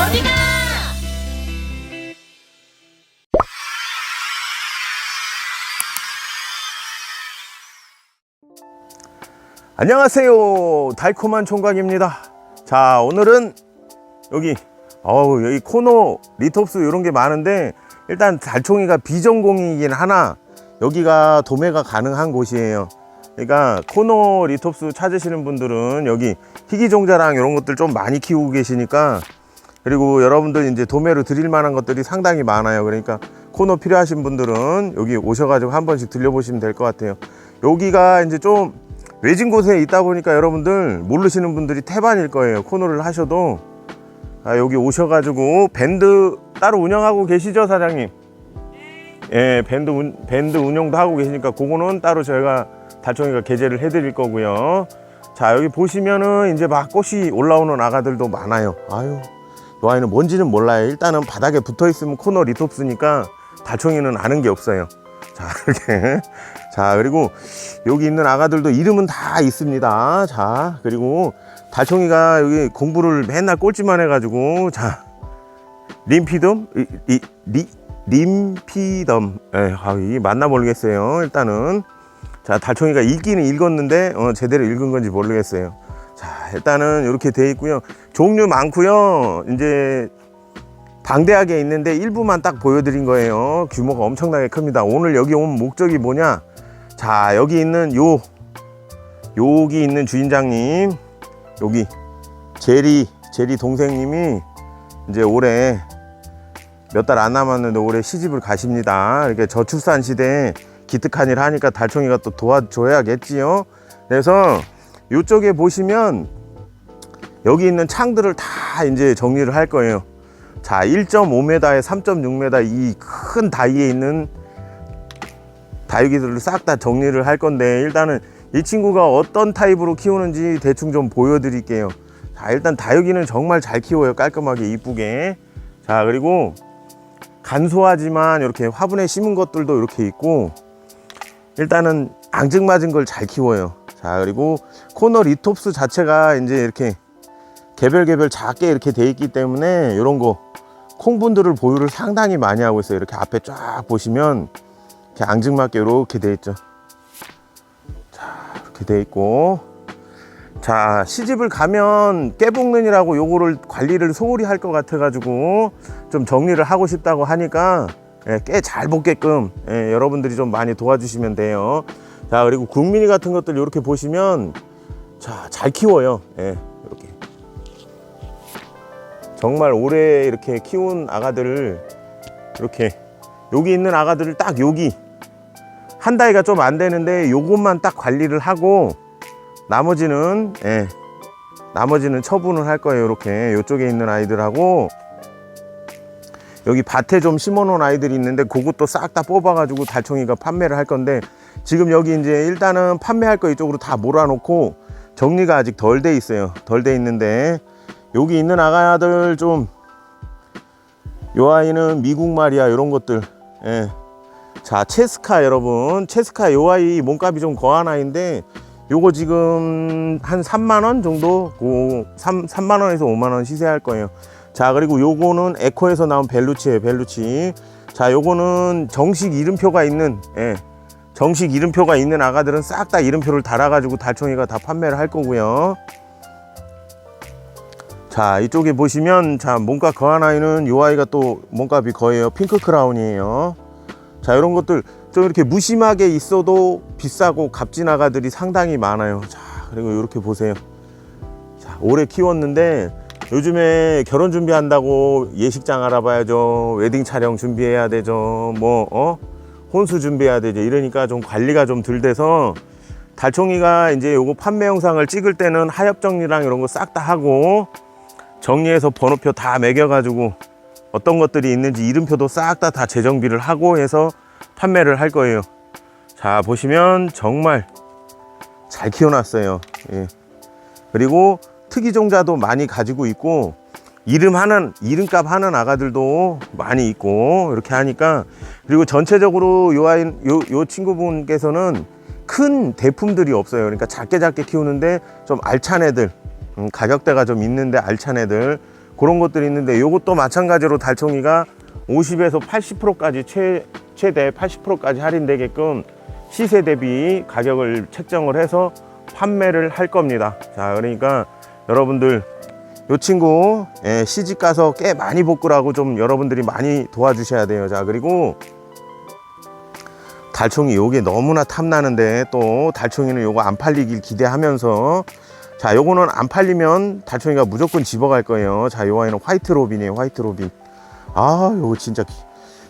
어디가? 안녕하세요. 달콤한 총각입니다. 자 오늘은 여기 어우 여기 코노 리톱스 이런 게 많은데 일단 달총이가 비전공이긴 하나 여기가 도매가 가능한 곳이에요. 그러니까 코노 리톱스 찾으시는 분들은 여기 희귀종자랑 이런 것들 좀 많이 키우고 계시니까 그리고 여러분들 이제 도매로 드릴 만한 것들이 상당히 많아요. 그러니까 코노 필요하신 분들은 여기 오셔가지고 한 번씩 들려보시면 될 것 같아요. 여기가 이제 좀 외진 곳에 있다 보니까 여러분들 모르시는 분들이 태반일 거예요. 코너를 하셔도. 아, 여기 오셔가지고 밴드 따로 운영하고 계시죠 사장님? 예 밴드 운, 밴드 운영도 하고 계시니까 그거는 따로 저희가 달총이가 게재를 해드릴 거고요. 자 여기 보시면은 이제 막 꽃이 올라오는 아가들도 많아요. 아유 이 아이는 뭔지는 몰라요. 일단은 바닥에 붙어 있으면 코너 리톱스니까 달총이는 아는 게 없어요. 자 이렇게. 자 그리고 여기 있는 아가들도 이름은 다 있습니다. 자 그리고 달총이가 여기 공부를 맨날 꼴찌만 해가지고 자 림피덤? 림피덤. 에, 아, 이 맞나 모르겠어요. 일단은. 자 달총이가 읽기는 읽었는데 어, 제대로 읽은 건지 모르겠어요 자 일단은 이렇게 돼 있고요. 종류 많고요. 이제 방대하게 있는데 일부만 딱 보여드린 거예요. 규모가 엄청나게 큽니다. 오늘 여기 온 목적이 뭐냐? 자 여기 있는 요 여기 있는 주인장님 여기 제리 제리 동생님이 이제 올해 몇 달 안 남았는데 올해 시집을 가십니다. 이렇게 저출산 시대에 기특한 일 하니까 달총이가 또 도와줘야겠지요. 그래서 이쪽에 보시면 여기 있는 창들을 다 이제 정리를 할 거예요. 자 1.5m에 3.6m 이 큰 다이에 있는 다육이들을 싹 다 정리를 할 건데 일단은 이 친구가 어떤 타입으로 키우는지 대충 좀 보여드릴게요. 자 일단 다육이는 정말 잘 키워요 깔끔하게 이쁘게. 자 그리고 간소하지만 이렇게 화분에 심은 것들도 이렇게 있고 일단은 앙증맞은 걸 잘 키워요 자 그리고 코너 리톱스 자체가 이제 이렇게 개별 개별 작게 이렇게 돼 있기 때문에 이런 거 콩분들을 보유를 상당히 많이 하고 있어요. 이렇게 앞에 쫙 보시면 이렇게 앙증맞게 이렇게 돼 있죠. 자 이렇게 돼 있고. 자 시집을 가면 깨볶는이라고 요거를 관리를 소홀히 할 것 같아 가지고 좀 정리를 하고 싶다고 하니까 예, 꽤잘 먹게끔 예, 여러분들이 좀 많이 도와주시면 돼요 자 그리고 국민이 같은 것들 이렇게 보시면 자 잘 키워요. 예, 이렇게. 정말 오래 이렇게 키운 아가들을 이렇게 여기 있는 아가들을 딱 여기 한 달이가 좀 안 되는데 요것만 딱 관리를 하고 나머지는 예, 나머지는 처분을 할 거예요. 이렇게 이쪽에 있는 아이들하고. 여기 밭에 좀 심어 놓은 아이들이 있는데 그것도 싹 다 뽑아 가지고 달총이가 판매를 할 건데 지금 여기 이제 일단은 판매할 거 이쪽으로 다 몰아 놓고 정리가 아직 덜 돼 있어요. 덜 돼 있는데 여기 있는 아가들 좀 요 아이는 미국 말이야 이런 것들. 예. 자 체스카 여러분. 체스카 요 아이 몸값이 좀 거한 아이인데 요거 지금 한 3만원 정도? 고 3, 3만원에서 5만원 시세할 거예요. 자 그리고 요거는 에코에서 나온 벨루치예요 벨루치. 자 요거는 정식 이름표가 있는 예. 정식 이름표가 있는 아가들은 싹 다 이름표를 달아 가지고 달총이가 다 판매를 할 거고요. 자 이쪽에 보시면 자 몸값 거한 아이는 요 아이가 또 몸값이 거예요 핑크 크라운이에요. 자 이런 것들 좀 이렇게 무심하게 있어도 비싸고 값진 아가들이 상당히 많아요. 자 그리고 이렇게 보세요. 자 오래 키웠는데 요즘에 결혼 준비한다고 예식장 알아봐야죠. 웨딩 촬영 준비해야 되죠. 뭐 어? 혼수 준비해야 되죠 이러니까 좀 관리가 좀 덜 돼서 달총이가 이제 요거 판매 영상을 찍을 때는 하엽 정리랑 이런 거 싹 다 하고 정리해서 번호표 다 매겨 가지고 어떤 것들이 있는지 이름표도 싹 다 다 재정비를 하고 해서 판매를 할 거예요. 자 보시면 정말 잘 키워놨어요. 예. 그리고 특이종자도 많이 가지고 있고 이름 하는 이름값 하는 아가들도 많이 있고 이렇게 하니까 그리고 전체적으로 요 아이 요, 요 친구분께서는 큰 대품들이 없어요. 그러니까 작게 작게 키우는데 좀 알찬 애들 음, 가격대가 좀 있는데 알찬 애들 그런 것들이 있는데 요것도 마찬가지로 달총이가 50에서 80%까지 최, 최대 80%까지 할인되게끔 시세 대비 가격을 책정을 해서 판매를 할 겁니다. 자, 그러니까 여러분들 요 친구 예, 시집 가서 꽤 많이 복구라고 좀 여러분들이 많이 도와주셔야 돼요. 자, 그리고 달총이 요게 너무나 탐나는데 또 달총이는 요거 안 팔리길 기대하면서 자 요거는 안 팔리면 달총이가 무조건 집어갈 거예요. 자요 아이는 화이트 로빈이에요 화이트 로빈. 아 요거 진짜 기-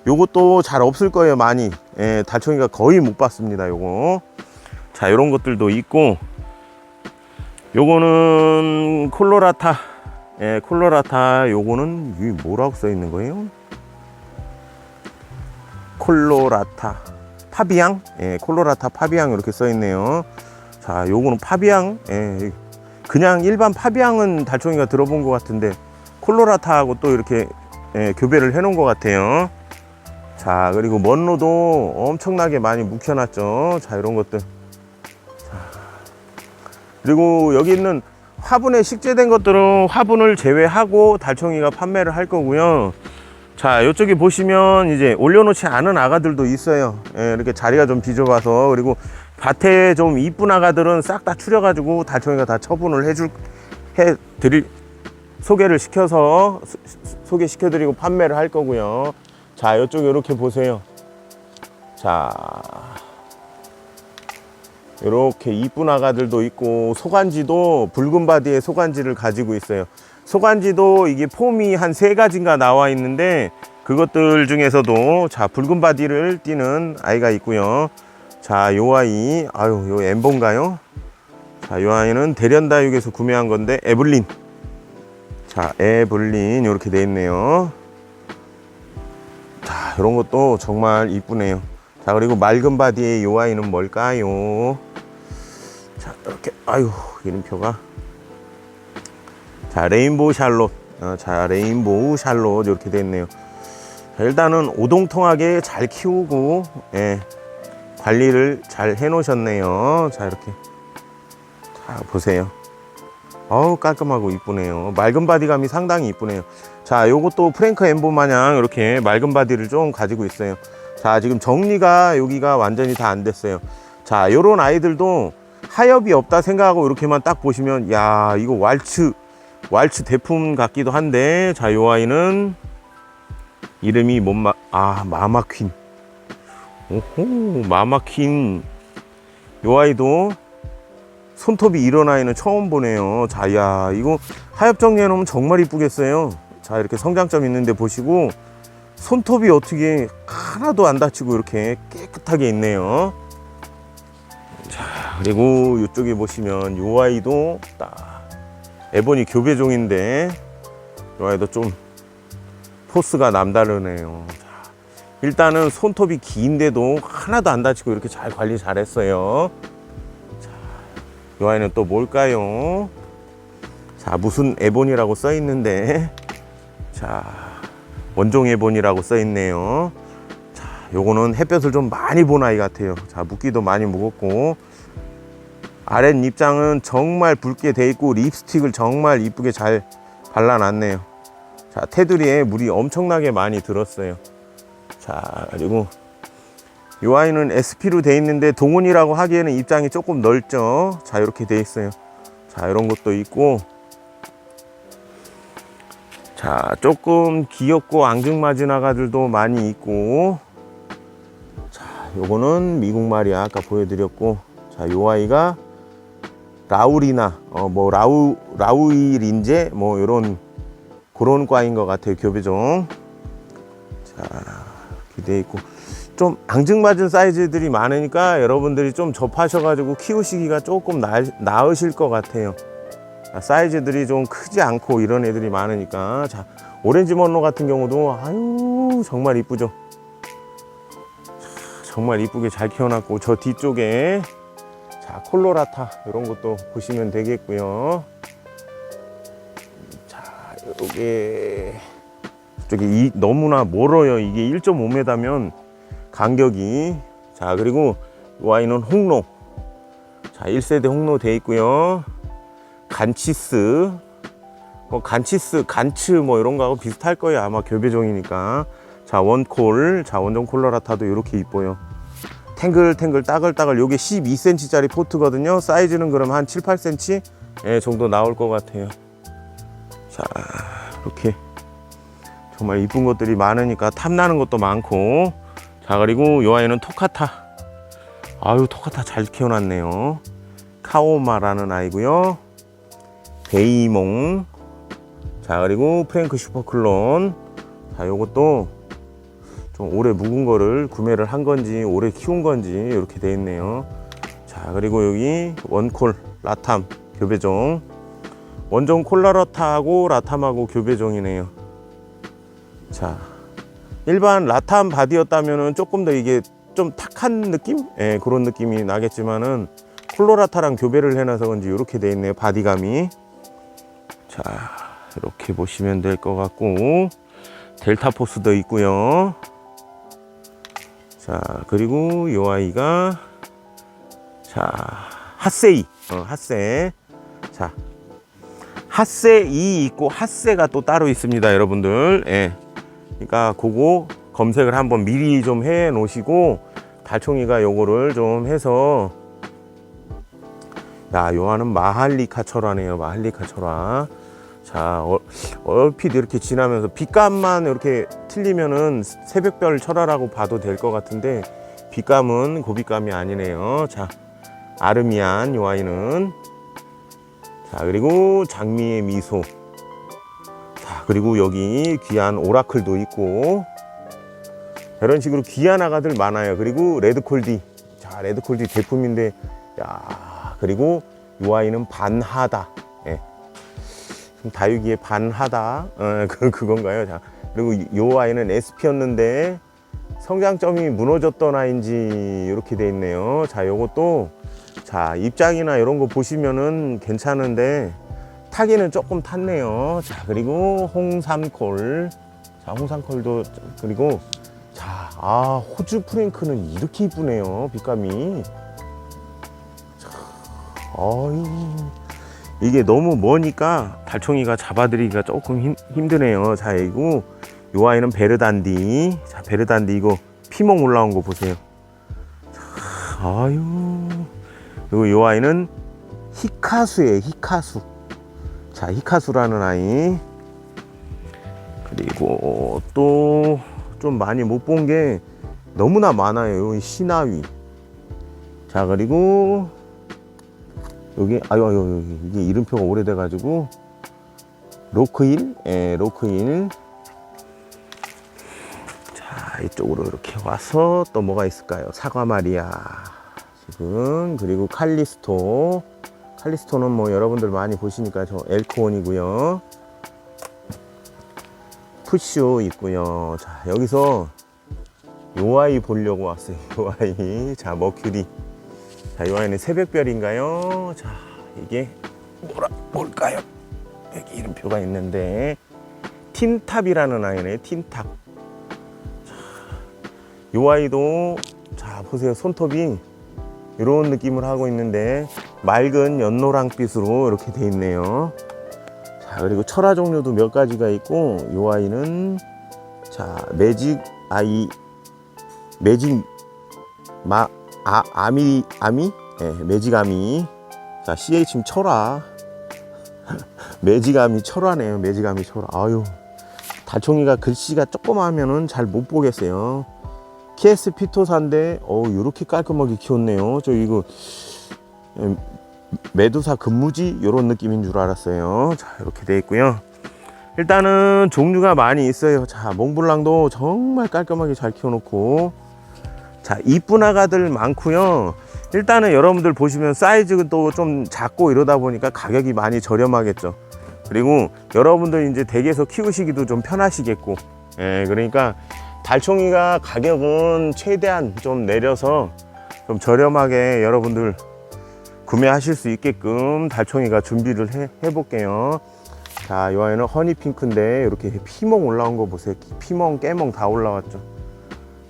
요것도 잘 없을 거예요 많이. 예, 달총이가 거의 못 봤습니다 요거. 자 요런 것들도 있고 요거는 콜로라타 예, 콜로라타 요거는 이게 뭐라고 써 있는 거예요? 콜로라타. 파비앙? 예, 콜로라타 파비앙 이렇게 써 있네요. 자 요거는 파비앙. 예, 그냥 일반 파비앙은 달총이가 들어본 것 같은데 콜로라타하고 또 이렇게 예, 교배를 해 놓은 것 같아요. 자 그리고 먼로도 엄청나게 많이 묵혀놨죠. 자 이런 것들. 자, 그리고 여기 있는 화분에 식재된 것들은 화분을 제외하고 달총이가 판매를 할 거고요. 자 이쪽에 보시면 이제 올려놓지 않은 아가들도 있어요. 예, 이렇게 자리가 좀 비좁아서. 그리고 밭에 좀 이쁜 아가들은 싹 다 추려 가지고 달총이가 다 처분을 해줄 해 드릴 소개를 시켜서 소- 소개시켜 드리고 판매를 할 거고요. 자 이쪽 이렇게 보세요. 자 이렇게 이쁜 아가들도 있고 소간지도 붉은 바디에 소간지를 가지고 있어요. 소간지도 이게 폼이 한 세 가지인가 나와 있는데 그것들 중에서도 자 붉은 바디를 띠는 아이가 있고요. 자요 아이 아유 요 엠본가요? 자요 아이는 대련다육에서 구매한 건데 에블린. 자 에블린 이렇게 돼 있네요. 자 이런 것도 정말 이쁘네요. 자 그리고 맑은 바디의 요 아이는 뭘까요 자 이렇게 아유 이름표가. 자 레인보우 샬롯. 어, 자 레인보우 샬롯 이렇게 돼 있네요. 자, 일단은 오동통하게 잘 키우고 예, 관리를 잘 해 놓으셨네요. 자 이렇게. 자 보세요. 어우 깔끔하고 이쁘네요. 맑은 바디감이 상당히 이쁘네요. 자 요것도 프랭크 엠보 마냥 이렇게 맑은 바디를 좀 가지고 있어요. 자 지금 정리가 여기가 완전히 다 안 됐어요. 자 요런 아이들도 하엽이 없다 생각하고 이렇게만 딱 보시면 야 이거 왈츠 왈츠 대품 같기도 한데 자 요 아이는 이름이 뭔마 아 마마퀸. 오호 마마퀸. 요 아이도 손톱이 이런 아이는 처음 보네요. 자야 이거 하엽 정리해 놓으면 정말 이쁘겠어요. 자 이렇게 성장점 있는데 보시고 손톱이 어떻게 하나도 안 다치고 이렇게 깨끗하게 있네요. 자 그리고 이쪽에 보시면 요 아이도 딱 에보니 교배종인데 요 아이도 좀 포스가 남다르네요 자, 일단은 손톱이 긴데도 하나도 안 다치고 이렇게 잘 관리 잘했어요 이 아이는 또 뭘까요? 자, 무슨 에본이라고 써 있는데, 자, 원종 에본이라고 써 있네요. 자, 요거는 햇볕을 좀 많이 본 아이 같아요. 자, 묵기도 많이 묵었고, 아랫 입장은 정말 붉게 돼 있고, 립스틱을 정말 이쁘게 잘 발라놨네요. 자, 테두리에 물이 엄청나게 많이 들었어요. 자, 그리고 이 아이는 SP로 돼 있는데 동원이라고 하기에는 입장이 조금 넓죠. 자 이렇게 돼 있어요. 자 이런 것도 있고 자 조금 귀엽고 앙증맞은 아가들도 많이 있고 자 요거는 미국 말이야 아까 보여드렸고 자요 아이가 라우리나 어 뭐 라우 라우이 린제 뭐 요런 그런 과인 것 같아요 교배종 자돼 있고 좀 앙증맞은 사이즈들이 많으니까 여러분들이 좀 접하셔가지고 키우시기가 조금 나, 나으실 것 같아요. 아, 사이즈들이 좀 크지 않고 이런 애들이 많으니까 자 오렌지 먼로 같은 경우도 아유 정말 이쁘죠. 자, 정말 이쁘게 잘 키워놨고 저 뒤쪽에 자 콜로라타 이런 것도 보시면 되겠고요. 자 요게 저기 이, 너무나 멀어요. 이게 1.5m면 간격이 자 그리고 이 와인은 홍로 자 1세대 홍로 돼 있고요 간치스 뭐 간치스, 간츠 뭐 이런 거하고 비슷할 거예요. 아마 교배종이니까. 자, 원콜. 자, 원종 콜라라타도 이렇게 이뻐요. 탱글탱글 따글따글 요게 12cm짜리 포트거든요. 사이즈는 그럼 한 7, 8cm 예, 정도 나올 것 같아요. 자, 이렇게 정말 이쁜 것들이 많으니까 탐나는 것도 많고 자, 그리고 요 아이는 토카타. 아유, 토카타 잘 키워놨네요. 카오마라는 아이고요. 베이몽. 자, 그리고 프랭크 슈퍼클론. 자, 요것도 좀 오래 묵은 거를 구매를 한 건지 오래 키운 건지 이렇게 돼 있네요. 자, 그리고 여기 원콜 라탐 교배종. 원종 콜라라타하고 라탐하고 교배종이네요. 자, 일반 라탐 바디였다면은 조금 더 이게 좀 탁한 느낌? 예, 그런 느낌이 나겠지만은 콜로라타랑 교배를 해놔서 그런지 이렇게 돼 있네요. 바디감이. 자, 이렇게 보시면 될 것 같고 델타 포스도 있고요. 자, 그리고 이 아이가 자, 핫세이. 어, 핫세. 자, 핫세 2 있고 핫세가 또 따로 있습니다, 여러분들. 예. 그러니까 그거 검색을 한번 미리 좀 해 놓으시고 달총이가 요거를 좀 해서 야, 요하는 마할리카 철화네요. 마할리카 철화. 자, 어, 얼핏 이렇게 지나면서 빛감만 이렇게 틀리면은 새벽별 철화라고 봐도 될 것 같은데 빛감은 고빛감이 아니네요. 자, 아르미안 요 아이는 자, 그리고 장미의 미소. 자, 그리고 여기 귀한 오라클도 있고 이런 식으로 귀한 아가들 많아요. 그리고 레드콜디. 자, 레드콜디 제품인데 야, 그리고 이 아이는 반하다. 예. 좀 다육이의 반하다. 어, 그 그건가요? 자, 그리고 이 아이는 SP였는데 성장점이 무너졌던 아이인지 이렇게 돼 있네요. 자, 요것도 자, 입장이나 이런 거 보시면은 괜찮은데 타기는 조금 탔네요. 자, 그리고 홍삼콜. 자, 홍삼콜도 그리고 자, 아, 호주 프랭크는 이렇게 이쁘네요. 빛감이. 어이 이게 너무 머니까 달총이가 잡아들이기가 조금 힘, 힘드네요. 자, 이거 요 아이는 베르단디. 자, 베르단디 이거 피멍 올라온 거 보세요. 자, 아유. 그리고 요 아이는 히카수예요. 히카수. 자, 히카수라는 아이. 그리고 또 좀 많이 못 본 게 너무나 많아요. 요 시나위. 자, 그리고 여기 아유 아유 이게 이름표가 오래돼 가지고 로크힐 예 로크힐 자 이쪽으로 이렇게 와서 또 뭐가 있을까요 사과 마리아 지금 그리고 칼리스토 칼리스토는 뭐 여러분들 많이 보시니까 저 엘코온이고요 푸쇼 있고요 자 여기서 요 아이 보려고 왔어요 요 아이 자 머큐리 자, 이 아이는 새벽별인가요? 자, 이게 뭐라 뭘까요? 여기 이름표가 있는데 틴탑이라는 아이네. 틴탑. 자, 이 아이도 자 보세요 손톱이 이런 느낌을 하고 있는데 맑은 연노랑빛으로 이렇게 돼 있네요. 자 그리고 철화 종류도 몇 가지가 있고 이 아이는 자 매직 아이 매직 마 아, 아미, 아미? 예, 매직 아미. 자, CH임 철화. 매직아미 철화네요. 매직아미 철화. 아유. 달총이가 글씨가 조그마하면은 잘 못 보겠어요. KS 피토사인데, 어 요렇게 깔끔하게 키웠네요. 저 이거, 예, 메두사 근무지? 요런 느낌인 줄 알았어요. 자, 이렇게 돼 있고요. 일단은 종류가 많이 있어요. 자, 몽블랑도 정말 깔끔하게 잘 키워놓고, 자, 이쁜 아가들 많고요. 일단은 여러분들 보시면 사이즈도 좀 작고 이러다 보니까 가격이 많이 저렴하겠죠. 그리고 여러분들 이제 댁에서 키우시기도 좀 편하시겠고. 예, 그러니까 달총이가 가격은 최대한 좀 내려서 좀 저렴하게 여러분들 구매하실 수 있게끔 달총이가 준비를 해, 해볼게요. 자, 이 아이는 허니핑크인데 이렇게 피멍 올라온 거 보세요. 피멍, 깨멍 다 올라왔죠.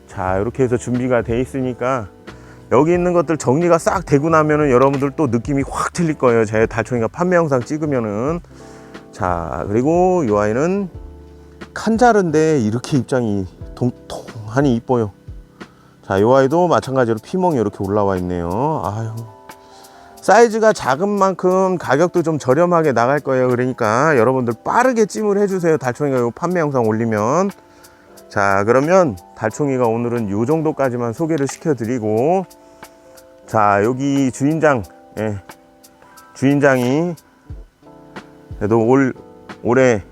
자 이렇게 해서 준비가 돼 있으니까 여기 있는 것들 정리가 싹 되고 나면은 여러분들 또 느낌이 확 틀릴 거예요 제 달총이가 판매 영상 찍으면은 자 그리고 이 아이는 칸자르인데 이렇게 입장이 통통하니 이뻐요. 자이 아이도 마찬가지로 피멍이 이렇게 올라와 있네요. 아유 사이즈가 작은 만큼 가격도 좀 저렴하게 나갈 거예요. 그러니까 여러분들 빠르게 찜을 해주세요. 달총이가 요 판매 영상 올리면. 자 그러면 달총이가 오늘은 요 정도까지만 소개를 시켜드리고. 자 여기 주인장 예, 주인장이 그래도 올 올해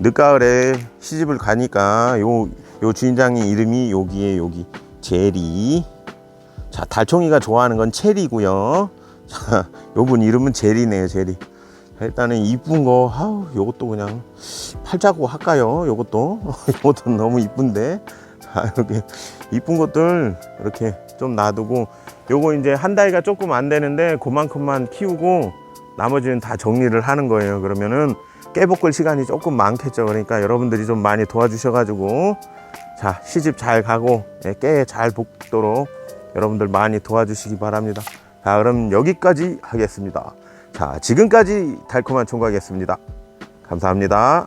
늦가을에 시집을 가니까 요, 요 주인장이 이름이 여기에 여기 제리. 자 달총이가 좋아하는 건 체리고요. 자 요분 이름은 제리네요 제리. 자, 일단은 이쁜 거 아우 요것도 그냥 팔자고 할까요? 요것도? 요것도 너무 이쁜데? 자 이렇게 이쁜 것들 이렇게 좀 놔두고 요거 이제 한 달가 조금 안 되는데 그만큼만 키우고 나머지는 다 정리를 하는 거예요. 그러면은 깨볶을 시간이 조금 많겠죠. 그러니까 여러분들이 좀 많이 도와주셔가지고 자 시집 잘 가고 예, 깨잘 볶도록 여러분들 많이 도와주시기 바랍니다. 자 그럼 여기까지 하겠습니다. 자 지금까지 달콤한 총각이었습니다. 감사합니다